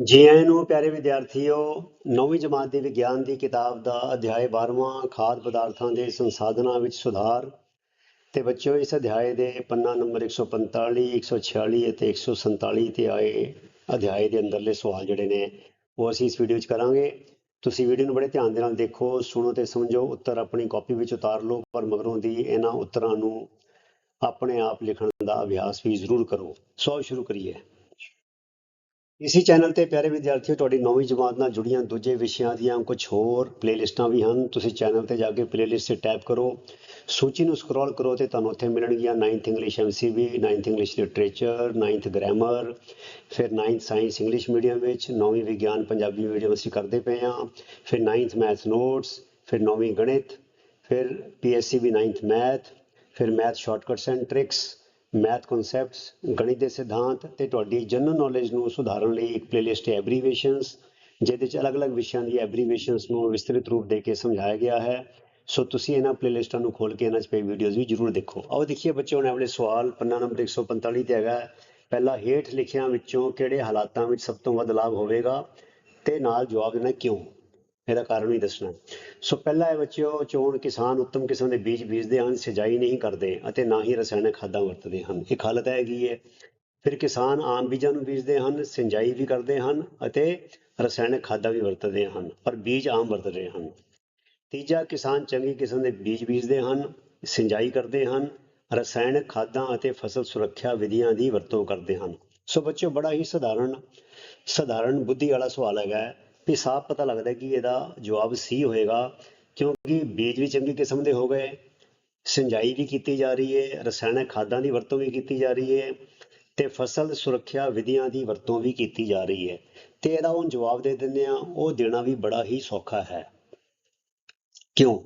ਜੀ ਆਇਆਂ ਨੂੰ, ਪਿਆਰੇ ਵਿਦਿਆਰਥੀਓ, ਨੌਵੀਂ ਜਮਾਤ ਦੀ ਵਿਗਿਆਨ ਦੀ ਕਿਤਾਬ ਦਾ ਅਧਿਆਇ 12ਵਾਂ ਖਾਦ ਪਦਾਰਥਾਂ ਦੇ ਸੰਸਾਧਨਾਂ ਵਿੱਚ ਸੁਧਾਰ ਤੇ ਬੱਚਿਓ, ਇਸ ਅਧਿਆਇ ਦੇ ਪੰਨਾ ਨੰਬਰ 145 146 ਅਤੇ 147 ਤੇ ਆਏ ਅਧਿਆਇ ਦੇ ਅੰਦਰਲੇ ਸਵਾਲ ਜਿਹੜੇ ਨੇ, ਉਹ ਅਸੀਂ ਇਸ ਵੀਡੀਓ 'ਚ ਕਰਾਂਗੇ। ਤੁਸੀਂ ਵੀਡੀਓ ਨੂੰ ਬੜੇ ਧਿਆਨ ਦੇ ਨਾਲ ਦੇਖੋ, ਸੁਣੋ ਤੇ ਸਮਝੋ, ਉੱਤਰ ਆਪਣੀ ਕਾਪੀ ਵਿੱਚ ਉਤਾਰ ਲਓ, ਪਰ ਮਗਰੋਂ ਦੀ ਇਹਨਾਂ ਉੱਤਰਾਂ ਨੂੰ ਆਪਣੇ ਆਪ ਲਿਖਣ ਦਾ ਅਭਿਆਸ ਵੀ ਜ਼ਰੂਰ ਕਰੋ। ਸੋ ਸ਼ੁਰੂ ਕਰੀਏ। ਇਸੇ ਚੈਨਲ ਤੇ ਪਿਆਰੇ ਵਿਦਿਆਰਥੀਓ, ਤੁਹਾਡੀ ਨੌਵੀਂ ਜਮਾਤ ਨਾਲ ਜੁੜੀਆਂ ਦੂਜੇ ਵਿਸ਼ਿਆਂ ਦੀਆਂ ਕੁਝ ਹੋਰ ਪਲੇਲਿਸਟਾਂ ਵੀ ਹਨ। ਤੁਸੀਂ ਚੈਨਲ ਤੇ ਜਾ ਕੇ ਪਲੇਲਿਸਟ ਤੇ ਟੈਪ ਕਰੋ। ਸੂਚੀ ਨੂੰ ਸਕਰੋਲ ਕਰੋ ਤੇ ਤੁਹਾਨੂੰ ਉੱਥੇ ਮਿਲਣਗੀਆਂ 9th English MCB 9th English literature 9th grammar ਫਿਰ 9th ਸਾਇੰਸ ਇੰਗਲਿਸ਼ ਮੀਡੀਅਮ ਵਿੱਚ 9ਵੀਂ ਵਿਗਿਆਨ ਪੰਜਾਬੀ ਮੀਡੀਅਮ ਅਸੀਂ ਕਰਦੇ ਪਏ ਹਾਂ, ਫਿਰ 9th ਮੈਥ ਨੋਟਸ ਫਿਰ 9ਵੀਂ ਗਣਿਤ ਫਿਰ ਪੀਐਸਸੀ ਵੀ 9th ਮੈਥ ਫਿਰ math shortcuts and tricks math concepts ਗਣਿਤ ਦੇ ਸਿਧਾਂਤ ਤੇ ਤੁਹਾਡੀ ਜਨਰਲ ਨੌਲੇਜ ਨੂੰ ਸੁਧਾਰਨ ਲਈ ਇੱਕ ਪਲੇਲਿਸਟ ਹੈ ਐਬਰੀਵੇਸ਼ਨਸ ਜਿਹਦੇ 'ਚ ਅਲੱਗ-ਅਲੱਗ ਵਿਸ਼ਿਆਂ ਦੀ ਐਬਰੀਵੇਸ਼ਨਸ ਨੂੰ ਵਿਸਤ੍ਰਿਤ ਰੂਪ ਦੇ ਕੇ ਸਮਝਾਇਆ ਗਿਆ ਹੈ। ਸੋ ਤੁਸੀਂ ਇਹਨਾਂ ਪਲੇਲਿਸਟਾਂ ਨੂੰ ਖੋਲ ਕੇ ਇਹਨਾਂ 'ਚ ਪਈ ਵੀਡੀਓਜ਼ ਵੀ ਜਰੂਰ ਦੇਖੋ। ਆਓ ਦੇਖੀਏ ਬੱਚਿਓ ਨੇ ਆਪਣੇ ਸਵਾਲ ਪੰਨਾ ਨੰਬਰ 145 ਤੇ ਹੈਗਾ। ਹੈ। ਪਹਿਲਾ ਹੇਠ ਲਿਖਿਆਂ ਵਿੱਚੋਂ ਕਿਹੜੇ ਹਾਲਾਤਾਂ ਵਿੱਚ ਸਭ ਤੋਂ ਵੱਧ ਲਾਭ ਹੋਵੇਗਾ? ਤੇ ਨਾਲ ਜਵਾਬ ਦੇਣਾ ਕਿਉਂ? ਇਹਦਾ ਕਾਰਨ ਵੀ ਦੱਸਣਾ। ਸੋ ਪਹਿਲਾ ਹੈ ਬੱਚਿਓ, ਚੋਣ ਕਿਸਾਨ ਉੱਤਮ ਕਿਸਮ ਦੇ ਬੀਜ ਬੀਜਦੇ ਹਨ, ਸਿਜਾਈ ਨਹੀਂ ਕਰਦੇ ਅਤੇ ਨਾ ਹੀ ਰਸਾਇਣਕ ਖਾਦਾਂ ਵਰਤਦੇ ਹਨ। ਇੱਕ ਹਾਲਤ ਹੈਗੀ ਹੈ ਫਿਰ ਕਿਸਾਨ ਆਮ ਬੀਜਾਂ ਨੂੰ ਬੀਜਦੇ ਹਨ, ਸਿੰਜਾਈ ਵੀ ਕਰਦੇ ਹਨ ਅਤੇ ਰਸਾਇਣਕ ਖਾਦਾਂ ਵੀ ਵਰਤਦੇ ਹਨ, ਪਰ ਬੀਜ ਆਮ ਵਰਤ ਰਹੇ ਹਨ। ਤੀਜਾ, ਕਿਸਾਨ ਚੰਗੀ ਕਿਸਮ ਦੇ ਬੀਜ ਬੀਜਦੇ ਹਨ, ਸਿੰਜਾਈ ਕਰਦੇ ਹਨ, ਰਸਾਇਣਕ ਖਾਦਾਂ ਅਤੇ ਫਸਲ ਸੁਰੱਖਿਆ ਵਿਧੀਆਂ ਦੀ ਵਰਤੋਂ ਕਰਦੇ ਹਨ। ਸੋ ਬੱਚਿਓ, ਬੜਾ ਹੀ ਸਧਾਰਨ ਸਧਾਰਨ, ਬੁੱਧੀ ਵਾਲਾ ਸਵਾਲ ਹੈਗਾ। ਹੈ ਵੀ ਸਾਫ਼ ਪਤਾ ਲੱਗਦਾ ਕਿ ਇਹਦਾ ਜਵਾਬ ਸੀ ਹੋਏਗਾ, ਕਿਉਂਕਿ ਬੀਜ ਵੀ ਚੰਗੀ ਕਿਸਮ ਦੇ ਹੋ ਗਏ, ਸਿੰਜਾਈ ਵੀ ਕੀਤੀ ਜਾ ਰਹੀ ਹੈ ਰਸਾਇਣਕ ਖਾਦਾਂ ਦੀ ਵਰਤੋਂ ਵੀ ਕੀਤੀ ਜਾ ਰਹੀ ਹੈ ਤੇ ਫਸਲ ਸੁਰੱਖਿਆ ਵਿਧੀਆਂ ਦੀ ਵਰਤੋਂ ਵੀ ਕੀਤੀ ਜਾ ਰਹੀ ਹੈ ਤੇ ਇਹਦਾ ਹੁਣ ਜਵਾਬ ਦੇ ਦਿੰਦੇ ਆ ਉਹ ਦੇਣਾ ਵੀ ਬੜਾ ਹੀ ਸੌਖਾ ਹੈ। ਕਿਉਂ?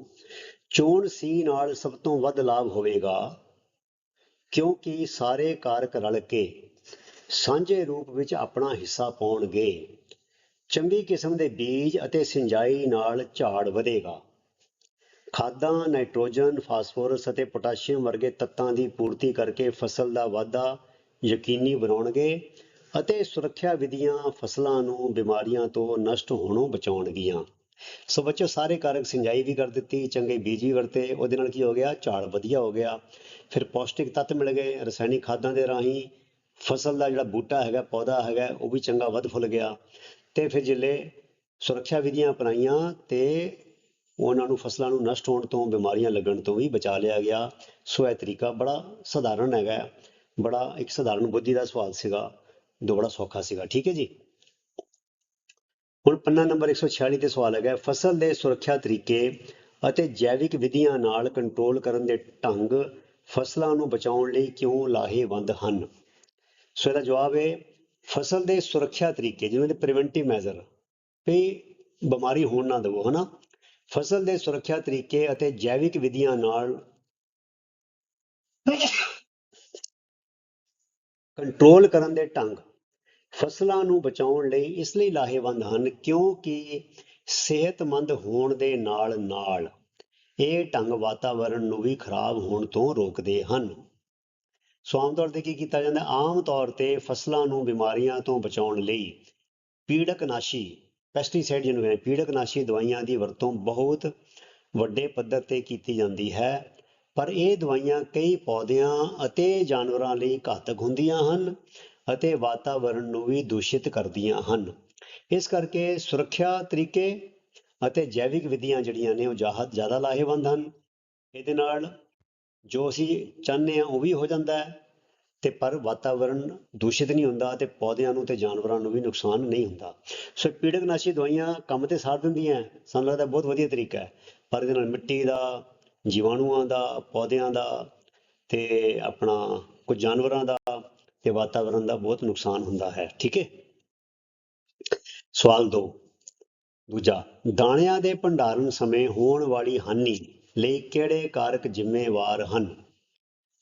ਚੋਣ ਸੀ ਨਾਲ ਸਭ ਤੋਂ ਵੱਧ ਲਾਭ ਹੋਵੇਗਾ, ਕਿਉਂਕਿ ਸਾਰੇ ਕਾਰਕ ਰਲ ਕੇ ਸਾਂਝੇ ਰੂਪ ਵਿੱਚ ਆਪਣਾ ਹਿੱਸਾ ਪਾਉਣਗੇ। ਚੰਗੀ ਕਿਸਮ ਦੇ ਬੀਜ ਅਤੇ ਸਿੰਜਾਈ ਨਾਲ ਝਾੜ ਵਧੇਗਾ। ਖਾਦਾਂ, ਨਾਈਟ੍ਰੋਜਨ, ਫਾਸਫੋਰਸ ਅਤੇ ਪੋਟਾਸ਼ੀਅਮ ਵਰਗੇ ਤੱਤਾਂ ਦੀ ਪੂਰਤੀ ਕਰਕੇ ਫਸਲ ਦਾ ਵਾਧਾ ਯਕੀਨੀ ਬਣਾਉਣਗੇ ਅਤੇ ਸੁਰੱਖਿਆ ਵਿਧੀਆਂ ਫਸਲਾਂ ਨੂੰ ਬਿਮਾਰੀਆਂ ਤੋਂ ਨਸ਼ਟ ਹੋਣੋਂ ਬਚਾਉਣਗੀਆਂ। ਸੋ ਬੱਚੋ ਸਾਰੇ ਕਾਰਕ ਸਿੰਜਾਈ ਵੀ ਕਰ ਦਿੱਤੀ, ਚੰਗੇ ਬੀਜ ਵੀ ਵਰਤੇ, ਉਹਦੇ ਨਾਲ ਕੀ ਹੋ ਗਿਆ? ਝਾੜ ਵਧੀਆ ਹੋ ਗਿਆ। ਫਿਰ ਪੌਸ਼ਟਿਕ ਤੱਤ ਮਿਲ ਗਏ, ਰਸਾਇਣਿਕ ਖਾਦਾਂ ਦੇ ਰਾਹੀਂ ਫਸਲ ਦਾ ਜਿਹੜਾ ਬੂਟਾ ਹੈਗਾ, ਪੌਦਾ ਹੈਗਾ, ਉਹ ਵੀ ਚੰਗਾ ਵੱਧ ਫੁੱਲ ਗਿਆ। ਤੇ ਫਿਰ ਜਿਲੇ ਸੁਰੱਖਿਆ ਵਿਧੀਆਂ ਅਪਣਾਈਆਂ ਤੇ ਉਹਨਾਂ ਨੂੰ ਫਸਲਾਂ ਨੂੰ ਨਸ਼ਟ ਹੋਣ ਤੋਂ, ਬਿਮਾਰੀਆਂ ਲੱਗਣ ਤੋਂ ਵੀ ਬਚਾ ਲਿਆ ਗਿਆ। ਸੋ ਇਹ ਤਰੀਕਾ ਬੜਾ ਸਧਾਰਨ ਹੈਗਾ ਹੈ। ਬੜਾ ਇੱਕ ਸਧਾਰਨ ਬੁੱਧੀ ਦਾ ਸਵਾਲ ਸੀਗਾ ਜੋ ਬੜਾ ਸੌਖਾ ਸੀਗਾ। ਠੀਕ ਹੈ ਜੀ? ਹੁਣ ਪੰਨਾ ਨੰਬਰ 146 ਤੇ ਸਵਾਲ ਹੈਗਾ, ਫਸਲ ਦੇ ਸੁਰੱਖਿਆ ਤਰੀਕੇ ਅਤੇ ਜੈਵਿਕ ਵਿਧੀਆਂ ਨਾਲ ਕੰਟਰੋਲ ਕਰਨ ਦੇ ਢੰਗ ਫਸਲਾਂ ਨੂੰ ਬਚਾਉਣ ਲਈ ਕਿਉਂ ਲਾਹੇਵੰਦ ਹਨ? ਸੋ ਇਹਦਾ ਜਵਾਬ ਹੈ ਫਸਲ ਦੇ ਸੁਰੱਖਿਆ ਤਰੀਕੇ, ਜਿਵੇਂ ਦੇ ਪ੍ਰੀਵੈਂਟਿਵ ਮੈਜ਼ਰ ਵੀ ਬਿਮਾਰੀ ਹੋਣ ਨਾ ਦਿਵੋ, ਹਨਾ? ਫਸਲ ਦੇ ਸੁਰੱਖਿਆ ਤਰੀਕੇ ਅਤੇ ਜੈਵਿਕ ਵਿਧੀਆਂ ਨਾਲ ਕੰਟਰੋਲ ਕਰਨ ਦੇ ਢੰਗ, ਫਸਲਾਂ ਨੂੰ ਬਚਾਉਣ ਲਈ ਇਸ ਲਈ ਲਾਹੇਵੰਦ ਹਨ, ਕਿਉਂਕਿ ਸਿਹਤਮੰਦ ਹੋਣ ਦੇ ਨਾਲ ਨਾਲ ਇਹ ਢੰਗ ਵਾਤਾਵਰਣ ਨੂੰ ਵੀ ਖਰਾਬ ਹੋਣ ਤੋਂ ਰੋਕਦੇ ਹਨ। ਸੋ ਆਮ ਤੌਰ ਤੇ ਕੀ ਕੀਤਾ ਜਾਂਦਾ? ਆਮ ਤੌਰ ਤੇ ਫਸਲਾਂ ਨੂੰ ਬਿਮਾਰੀਆਂ ਤੋਂ ਬਚਾਉਣ ਲਈ ਪੀੜਕਨਾਸ਼ੀ ਪੈਸਟੀਸਾਈਡ ਜਿਹਨੂੰ ਕਹਿੰਦੇ ਪੀੜਕਨਾਸ਼ੀ ਦਵਾਈਆਂ ਦੀ ਵਰਤੋਂ ਬਹੁਤ ਵੱਡੇ ਪੱਧਰ ਤੇ ਕੀਤੀ ਜਾਂਦੀ ਹੈ। ਪਰ ਇਹ ਦਵਾਈਆਂ ਕਈ ਪੌਦਿਆਂ ਅਤੇ ਜਾਨਵਰਾਂ ਲਈ ਘਾਤਕ ਹੁੰਦੀਆਂ ਹਨ ਅਤੇ ਵਾਤਾਵਰਣ ਨੂੰ ਵੀ ਦੂਸ਼ਿਤ ਕਰਦੀਆਂ ਹਨ। ਇਸ ਕਰਕੇ ਸੁਰੱਖਿਆ ਤਰੀਕੇ ਅਤੇ ਜੈਵਿਕ ਵਿਧੀਆਂ ਜਿਹੜੀਆਂ ਨੇ ਉਹ ਜਾਹਤ ਜ਼ਿਆਦਾ ਲਾਹੇਵੰਦ ਹਨ। ਇਹਦੇ ਨਾਲ ਜੋ ਅਸੀਂ ਚਾਹੁੰਦੇ ਹਾਂ ਉਹ ਵੀ ਹੋ ਜਾਂਦਾ ਹੈ ਤੇ ਪਰ ਵਾਤਾਵਰਣ ਦੂਸ਼ਿਤ ਨਹੀਂ ਹੁੰਦਾ ਤੇ ਪੌਦਿਆਂ ਨੂੰ ਤੇ ਜਾਨਵਰਾਂ ਨੂੰ ਵੀ ਨੁਕਸਾਨ ਨਹੀਂ ਹੁੰਦਾ। ਸੋ ਪੀੜਕਨਾਸ਼ੀ ਦਵਾਈਆਂ ਕੰਮ ਤੇ ਸਾਰ ਦਿੰਦੀਆਂ ਸਾਨੂੰ ਲੱਗਦਾ ਬਹੁਤ ਵਧੀਆ ਤਰੀਕਾ ਹੈ। ਪਰ ਇਹਦੇ ਨਾਲ ਮਿੱਟੀ ਦਾ, ਜੀਵਾਣੂਆਂ ਦਾ, ਪੌਦਿਆਂ ਦਾ ਤੇ ਆਪਣਾ ਕੁਝ ਜਾਨਵਰਾਂ ਦਾ ਤੇ ਵਾਤਾਵਰਣ ਦਾ ਬਹੁਤ ਨੁਕਸਾਨ ਹੁੰਦਾ ਹੈ। ਠੀਕ ਹੈ? ਸਵਾਲ 2 ਦੂਜਾ, ਦਾਣਿਆਂ ਦੇ ਭੰਡਾਰਨ ਸਮੇਂ ਹੋਣ ਵਾਲੀ ਹਾਨੀ ਲਈ ਕਿਹੜੇ ਕਾਰਕ ਜ਼ਿੰਮੇਵਾਰ ਹਨ?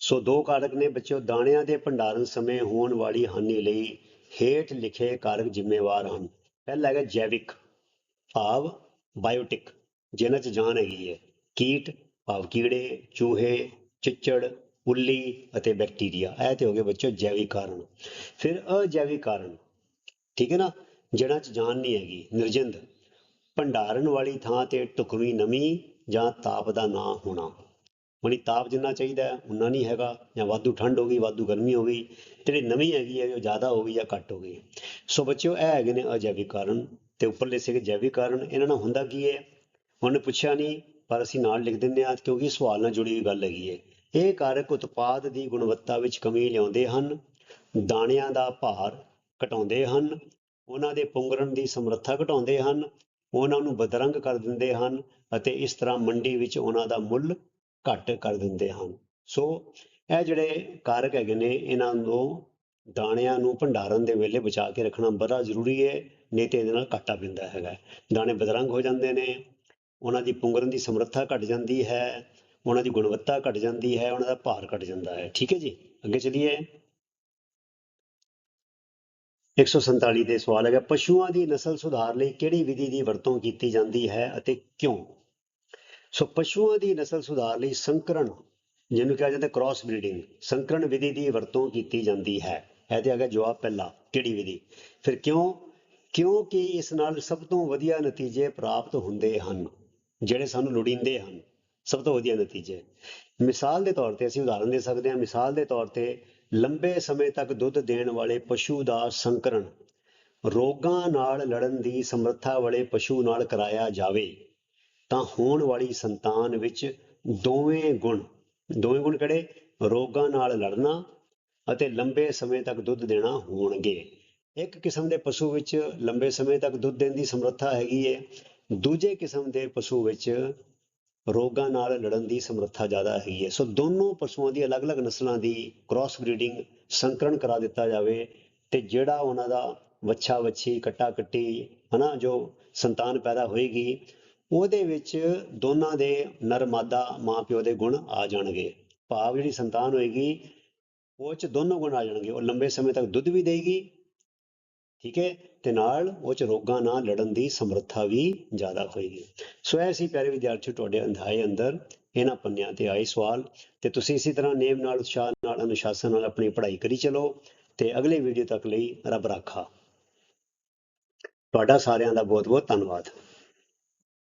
ਸੋ ਦੋ ਕਾਰਕ ਨੇ ਬੱਚਿਓ, ਦਾਣਿਆਂ ਦੇ ਭੰਡਾਰਨ ਸਮੇਂ ਹੋਣ ਵਾਲੀ ਹਾਨੀ ਲਈ ਹੇਠ ਲਿਖੇ ਕਾਰਕ ਜ਼ਿੰਮੇਵਾਰ ਹਨ। ਪਹਿਲਾ ਹੈਗਾ ਜੈਵਿਕ ਭਾਵ, ਬਾਇਓਟਿਕ ਜਿਹਨਾਂ 'ਚ ਜਾਨ ਹੈਗੀ ਹੈ। ਕੀਟ, ਭਾਵ ਕੀੜੇ, ਚੂਹੇ, ਚਿੱਚੜ, ਉੱਲੀ ਅਤੇ ਬੈਕਟੀਰੀਆ। ਇਹ ਤੇ ਹੋ ਗਏ ਬੱਚਿਓ ਜੈਵਿਕ ਕਾਰਨ। ਫਿਰ ਅਜੈਵਿਕ ਕਾਰਨ, ਠੀਕ ਹੈ ਨਾ? ਜਿਹਨਾਂ 'ਚ ਜਾਨ ਨਹੀਂ ਹੈਗੀ, ਨਿਰਜਿੰਦ। ਭੰਡਾਰਨ ਵਾਲੀ ਥਾਂ ਤੇ ਢੁਕਵੀਂ ਨਮੀ ਜਾਂ ਤਾਪ ਦਾ ਨਾ ਹੋਣਾ। ਮਣੀ ਤਾਪ ਜਿੰਨਾ ਚਾਹੀਦਾ ਉਨਾ ਨਹੀਂ ਹੈਗਾ। ਜਾਂ ਵਾਧੂ ਠੰਡ ਹੋ ਗਈ, ਵਾਧੂ ਗਰਮੀ ਹੋ ਗਈ, ਜਿਹੜੀ ਨਵੀਂ ਹੈਗੀ ਹੈ, ਉਹ ਜ਼ਿਆਦਾ ਹੋ ਗਈ ਜਾਂ ਘੱਟ ਹੋ ਗਈ। ਸੋ ਬੱਚਿਓ, ਇਹ ਹੈਗੇ ਨੇ ਅਜੈਵਿਕ ਕਾਰਨ। ਤੇ ਉੱਪਰਲੇ ਸੀਗੇ ਜੈਵਿਕ ਕਾਰਨ। ਇਹਨਾਂ ਨਾਲ ਹੁੰਦਾ ਕੀ ਹੈ? ਉਹਨੇ ਪੁੱਛਿਆ ਨਹੀਂ, ਪਰ ਅਸੀਂ ਨਾਲ ਲਿਖ ਦਿੰਦੇ ਹਾਂ, ਕਿਉਂਕਿ ਸਵਾਲ ਨਾਲ ਜੁੜੀ ਹੋਈ ਗੱਲ ਹੈਗੀ ਹੈ। ਇਹ ਕਾਰਕ ਉਤਪਾਦ ਦੀ ਗੁਣਵੱਤਾ ਵਿੱਚ ਕਮੀ ਲਿਆਉਂਦੇ ਹਨ, ਦਾਣਿਆਂ ਦਾ ਭਾਰ ਘਟਾਉਂਦੇ ਹਨ, ਉਹਨਾਂ ਦੇ ਪੁੰਗਰਣ ਦੀ ਸਮਰੱਥਾ ਘਟਾਉਂਦੇ ਹਨ ਉਹਨਾਂ ਨੂੰ ਬਦਰੰਗ ਕਰ ਦਿੰਦੇ ਹਨ ਅਤੇ ਇਸ ਤਰ੍ਹਾਂ ਮੰਡੀ ਵਿੱਚ ਉਹਨਾਂ ਦਾ ਮੁੱਲ ਘੱਟ ਕਰ ਦਿੰਦੇ ਹਨ। ਸੋ ਇਹ ਜਿਹੜੇ ਕਾਰਕ ਹੈਗੇ ਨੇ, ਇਹਨਾਂ ਨੂੰ ਦਾਣਿਆਂ ਨੂੰ ਭੰਡਾਰਨ ਦੇ ਵੇਲੇ ਬਚਾ ਕੇ ਰੱਖਣਾ ਬੜਾ ਜ਼ਰੂਰੀ ਹੈ, ਨਹੀਂ ਤੇ ਇਹਦੇ ਨਾਲ ਘਾਟਾ ਪੈਂਦਾ ਹੈਗਾ। ਦਾਣੇ ਬਦਰੰਗ ਹੋ ਜਾਂਦੇ ਨੇ, ਉਹਨਾਂ ਦੀ ਪੁੰਗਰਨ ਦੀ ਸਮਰੱਥਾ ਘਟ ਜਾਂਦੀ ਹੈ, ਉਹਨਾਂ ਦੀ ਗੁਣਵੱਤਾ ਘਟ ਜਾਂਦੀ ਹੈ, ਉਹਨਾਂ ਦਾ ਭਾਰ ਘਟ ਜਾਂਦਾ ਹੈ। ਠੀਕ ਹੈ ਜੀ? ਅੱਗੇ ਚਲੀਏ। 147 ਦੇ ਸਵਾਲ ਹੈਗਾ, ਪਸ਼ੂਆਂ ਦੀ ਨਸਲ ਸੁਧਾਰ ਲਈ ਕਿਹੜੀ ਵਿਧੀ ਦੀ ਵਰਤੋਂ ਕੀਤੀ ਜਾਂਦੀ ਹੈ ਅਤੇ ਕਿਉਂ? ਸੋ ਪਸ਼ੂਆਂ ਦੀ ਨਸਲ ਸੁਧਾਰ ਲਈ ਸੰਕਰਣ, ਜਿਹਨੂੰ ਕਿਹਾ ਜਾਂਦਾ ਕ੍ਰਾਸ ਬਰੀਡਿੰਗ ਸੰਕਰਣ ਵਿਧੀ ਦੀ ਵਰਤੋਂ ਕੀਤੀ ਜਾਂਦੀ ਹੈ। ਇਹ ਤੇ ਹੈਗਾ ਜਵਾਬ ਪਹਿਲਾ, ਕਿਹੜੀ ਵਿਧੀ? ਫਿਰ ਕਿਉਂ? ਕਿਉਂਕਿ ਇਸ ਨਾਲ ਸਭ ਤੋਂ ਵਧੀਆ ਨਤੀਜੇ ਪ੍ਰਾਪਤ ਹੁੰਦੇ ਹਨ, ਜਿਹੜੇ ਸਾਨੂੰ ਲੋੜੀਂਦੇ ਹਨ, ਸਭ ਤੋਂ ਵਧੀਆ ਨਤੀਜੇ। ਮਿਸਾਲ ਦੇ ਤੌਰ ਤੇ ਅਸੀਂ ਉਦਾਹਰਨ ਦੇ ਸਕਦੇ ਹਾਂ, ਮਿਸਾਲ ਦੇ ਤੌਰ ਤੇ ਲੰਬੇ ਸਮੇਂ ਤੱਕ ਦੁੱਧ ਦੇਣ ਵਾਲੇ ਪਸ਼ੂ ਦਾ ਸੰਕਰਣ, ਰੋਗਾਂ ਨਾਲ ਲੜਨ ਦੀ ਸਮਰੱਥਾ ਵਾਲੇ ਪਸ਼ੂ ਨਾਲ ਕਰਾਇਆ ਜਾਵੇ, ਤਾਂ ਹੋਣ ਵਾਲੀ ਸੰਤਾਨ ਵਿੱਚ ਦੋਵੇਂ ਗੁਣ ਦੋਵੇਂ ਗੁਣ ਕਿਹੜੇ? ਰੋਗਾਂ ਨਾਲ ਲੜਨਾ ਅਤੇ ਲੰਬੇ ਸਮੇਂ ਤੱਕ ਦੁੱਧ ਦੇਣਾ ਹੋਣਗੇ। ਇੱਕ ਕਿਸਮ ਦੇ ਪਸ਼ੂ ਵਿੱਚ ਲੰਬੇ ਸਮੇਂ ਤੱਕ ਦੁੱਧ ਦੇਣ ਦੀ ਸਮਰੱਥਾ ਹੈਗੀ ਹੈ ਦੂਜੇ ਕਿਸਮ ਦੇ ਪਸ਼ੂ ਵਿੱਚ ਰੋਗਾਂ ਨਾਲ ਲੜਨ ਦੀ ਸਮਰੱਥਾ ਜ਼ਿਆਦਾ ਹੈਗੀ ਹੈ। ਸੋ ਦੋਨੋਂ ਪਸ਼ੂਆਂ ਦੀ ਅਲੱਗ-ਅਲੱਗ ਨਸਲਾਂ ਦੀ ਕ੍ਰਾਸ ਬਰੀਡਿੰਗ ਸੰਕਰਣ ਕਰਾ ਦਿੱਤਾ ਜਾਵੇ ਤੇ ਜਿਹੜਾ ਉਹਨਾਂ ਦਾ ਵੱਛਾ ਵੱਛੀ ਕੱਟਾ ਕੱਟੀ ਹਨਾ, ਜੋ ਸੰਤਾਨ ਪੈਦਾ ਹੋਏਗੀ, ਉਹਦੇ ਵਿੱਚ ਦੋਨਾਂ ਦੇ ਨਰ ਮਾਦਾ ਮਾਂ ਪਿਓ ਦੇ ਗੁਣ ਆ ਜਾਣਗੇ। ਭਾਵ ਜਿਹੜੀ ਸੰਤਾਨ ਹੋਏਗੀ, ਉਹ ਚ ਦੋਨੋਂ ਗੁਣ ਆ ਜਾਣਗੇ। ਉਹ ਲੰਬੇ ਸਮੇਂ ਤੱਕ ਦੁੱਧ ਵੀ ਦੇਗੀ ਠੀਕ ਹੈ? ਤੇ ਨਾਲ ਉਹ ਚ ਰੋਗਾਂ ਨਾਲ ਲੜਨ ਦੀ ਸਮਰੱਥਾ ਵੀ ਜ਼ਿਆਦਾ ਹੋਏਗੀ। ਸੋ ਐ ਸੀ ਪਿਆਰੇ ਵਿਦਿਆਰਥੀ ਤੁਹਾਡੇ ਅਧਿਆਏ ਅੰਦਰ, ਇਹਨਾਂ ਪੰਨਿਆਂ ਤੇ ਆਏ ਸਵਾਲ। ਤੇ ਤੁਸੀਂ ਇਸੇ ਤਰ੍ਹਾਂ ਨੇਮ ਨਾਲ, ਉਤਸ਼ਾਹ ਨਾਲ, ਅਨੁਸ਼ਾਸਨ ਨਾਲ ਆਪਣੀ ਪੜ੍ਹਾਈ ਕਰੀ ਚਲੋ। ਤੇ ਅਗਲੇ ਵੀਡੀਓ ਤੱਕ ਲਈ ਰੱਬ ਰਾਖਾ। ਤੁਹਾਡਾ ਸਾਰਿਆਂ ਦਾ ਬਹੁਤ ਬਹੁਤ ਧੰਨਵਾਦ।